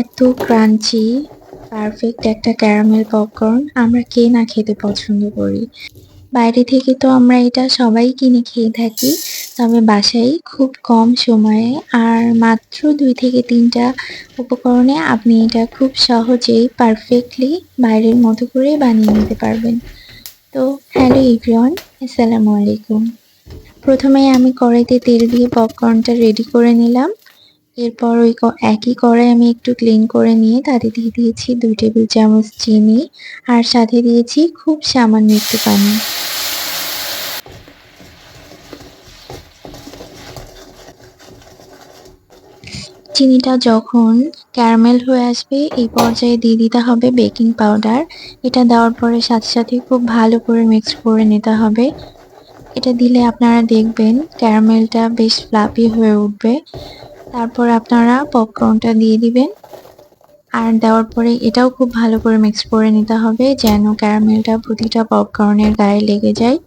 এত crunchy perfect একটা caramel popcorn আমরা কে না খেতে পছন্দ করি। বাইরে থেকে তো আমরা এটা সবাই কিনে খেয়ে থাকি, তবে বাসায় খুব কম সময়ে আর মাত্র দুই থেকে তিনটা উপকরণে আপনি এটা খুব সহজেই পারফেক্টলি বাইরের মতো করে বানিয়ে নিতে পারবেন। তো হ্যালো ইভরিওয়ান আসসালামু আলাইকুম। প্রথমে আমি কড়াইতে তেল দিয়ে পপকর্নটা রেডি করে নিলাম। এরপর ওই একই কড়াই আমি একটু ক্লিন করে নিয়ে তাতে দিয়ে দিয়েছি দুই টেবিল চামচ চিনি আর সাথে দিয়েছি খুব সামান্য একটু পানি। চিনিটা যখন ক্যারামেল হয়ে আসবে, এই পর্যায়ে দিয়ে দিতে হবে বেকিং পাউডার এটা দেওয়ার পরে সাথে সাথে খুব ভালো করে মিক্স করে নিতে হবে। এটা দিলে আপনারা দেখবেন ক্যারামেলটা বেশ ফ্লাপি হয়ে উঠবে। তারপর আপনারা পপকর্নটা দিয়ে দিবেন। আর দেওয়ার পরে এটাও খুব ভালো করে মিক্স করে নিতে হবে যেন ক্যারামেলটা প্রতিটা পপকর্নের গায়ে লেগে যায়।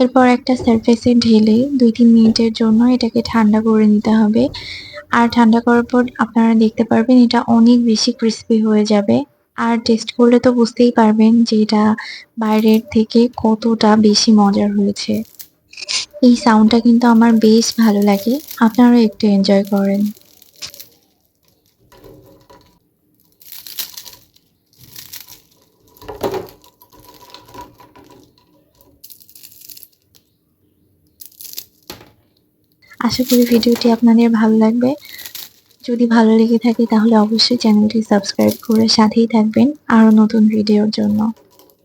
এরপর একটা সারফেসে ঢেলে দুই তিন মিনিটের জন্য এটাকে ঠান্ডা করে নিতে হবে। আর ঠান্ডা করার পর আপনারা দেখতে পারবেন এটা অনেক বেশি ক্রিস্পি হয়ে যাবে। আর টেস্ট করলে তো বুঝতেই পারবেন যে এটা বাইরের থেকে কতটা বেশি মজার হয়েছে। এই সাউন্ডটা কিন্তু আমার বেশ ভালো লাগে। আপনারাও একটু এনজয় করেন। আশা করি ভিডিওটি আপনাদের ভালো লাগবে। যদি ভালো লেগে থাকে তাহলে অবশ্যই চ্যানেলটি সাবস্ক্রাইব করে সাথেই থাকবেন আরও নতুন ভিডিওর জন্য।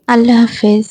আল্লাহ হাফেজ।